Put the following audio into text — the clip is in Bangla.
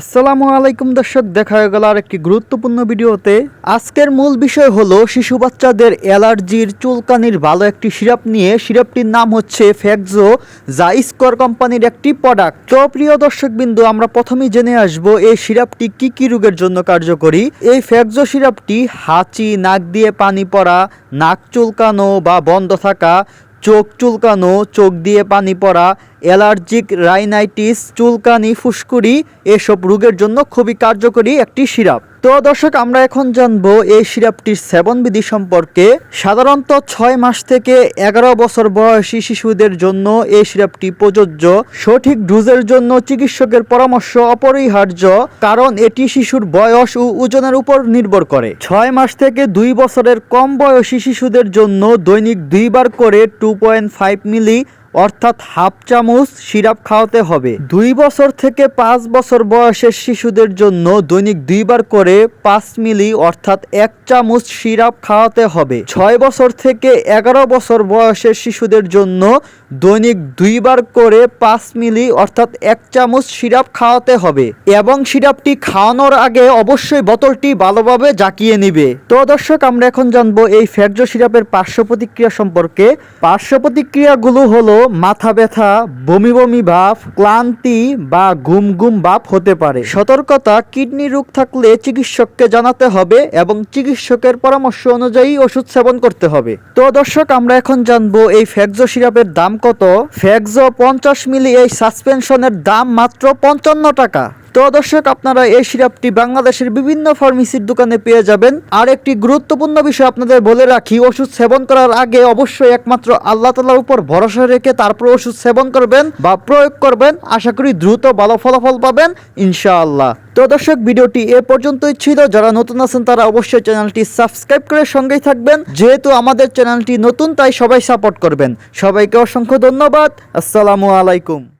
আসসালামু আলাইকুম দর্শক, দেখা গেল আর একটি গুরুত্বপূর্ণ ভিডিওতে। আজকের মূল বিষয় হলো, শিশু বাচ্চাদের অ্যালার্জির চুলকানির ভালো একটি সিরাপ নিয়ে। সিরাপটির নাম হচ্ছে ফ্যাকজো যা স্কোর কোম্পানির একটি প্রোডাক্ট তো প্রিয় দর্শক বিন্দু আমরা প্রথমেই জেনে আসব, এই সিরাপটি কি কি রোগের জন্য কার্যকরী? এই ফ্যাকজো সিরাপটি হাঁচি, নাক দিয়ে পানি পড়া, নাক চুলকানো বা বন্ধ থাকা চোখ চুলকানো, চোখ দিয়ে পানি পড়া, অ্যালার্জিক রাইনাইটিস, চুলকানি, ফুসকুড়ি, এসব রোগের জন্য খুবই কার্যকরী একটি সিরাপ। তো দর্শক, আমরা এখন জানব এই সিরাপটির সেবন বিধি সম্পর্কে। সাধারণত ছয় মাস থেকে এগারো বছর বয়সী শিশুদের জন্য এই সিরাপটি প্রযোজ্য। সঠিক ডোজের জন্য চিকিৎসকের পরামর্শ অপরিহার্য, কারণ এটি শিশুর বয়স ও ওজনের উপর নির্ভর করে। ছয় মাস থেকে দুই বছরের কম বয়সী শিশুদের জন্য দৈনিক দুইবার করে টু পয়েন্ট ফাইভ মিলি অর্থাৎ হাফ চামচ সিরাপ খাওয়াতে হবে। দুই বছর থেকে পাঁচ বছর বয়সের শিশুদের জন্য দৈনিক দুইবার করে পাঁচ মিলি অর্থাৎ এক চামচ সিরাপ খাওয়াতে হবে। ছয় বছর থেকে এগারো বছর বয়সের শিশুদের জন্য দৈনিক দুইবার করে পাঁচ মিলি অর্থাৎ এক চামচ সিরাপ খাওয়াতে হবে এবং সিরাপটি খাওয়ানোর আগে অবশ্যই বোতলটি ভালোভাবে জাকিয়ে নিবে। তো দর্শক, আমরা এখন জানব এই ফ্যাকজো সিরাপের পার্শ্ব প্রতিক্রিয়া সম্পর্কে। পার্শ্ব প্রতিক্রিয়াগুলো হলো মাথা ব্যথা, বমি বমি ভাব, ক্লান্তি বা ঘুম ঘুম ভাব হতে পারে। সতর্কতা, কিডনি রোগ থাকলে চিকিৎসককে জানাতে হবে এবং চিকিৎসকের পরামর্শ অনুযায়ী ওষুধ সেবন করতে হবে। তো দর্শক, আমরা এখন জানব এই ফ্যাকজো সিরাপের দাম কত। ফ্যাকজো পঞ্চাশ মিলি এই সাসপেনশনের দাম মাত্র পঞ্চান্ন টাকা। তো দর্শক, আপনারা এই সিরাপটি বাংলাদেশের বিভিন্ন ফার্মেসির দোকানে পেয়ে যাবেন। আর একটি গুরুত্বপূর্ণ বিষয় আপনাদের বলে রাখি, ওষুধ সেবন করার আগে অবশ্যই একমাত্র আল্লাহ তালার উপর ভরসা রেখে তারপর ওষুধ সেবন করবেন বা প্রয়োগ করবেন। আশা করি দ্রুত ভালো ফলাফল পাবেন, ইনশাআল্লাহ। তো দর্শক, ভিডিওটি এ পর্যন্তই ছিল। যারা নতুন আছেন, তারা অবশ্যই চ্যানেলটি সাবস্ক্রাইব করে সঙ্গেই থাকবেন। যেহেতু আমাদের চ্যানেলটি নতুন, তাই সবাই সাপোর্ট করবেন। সবাইকে অসংখ্য ধন্যবাদ। আসসালামু আলাইকুম।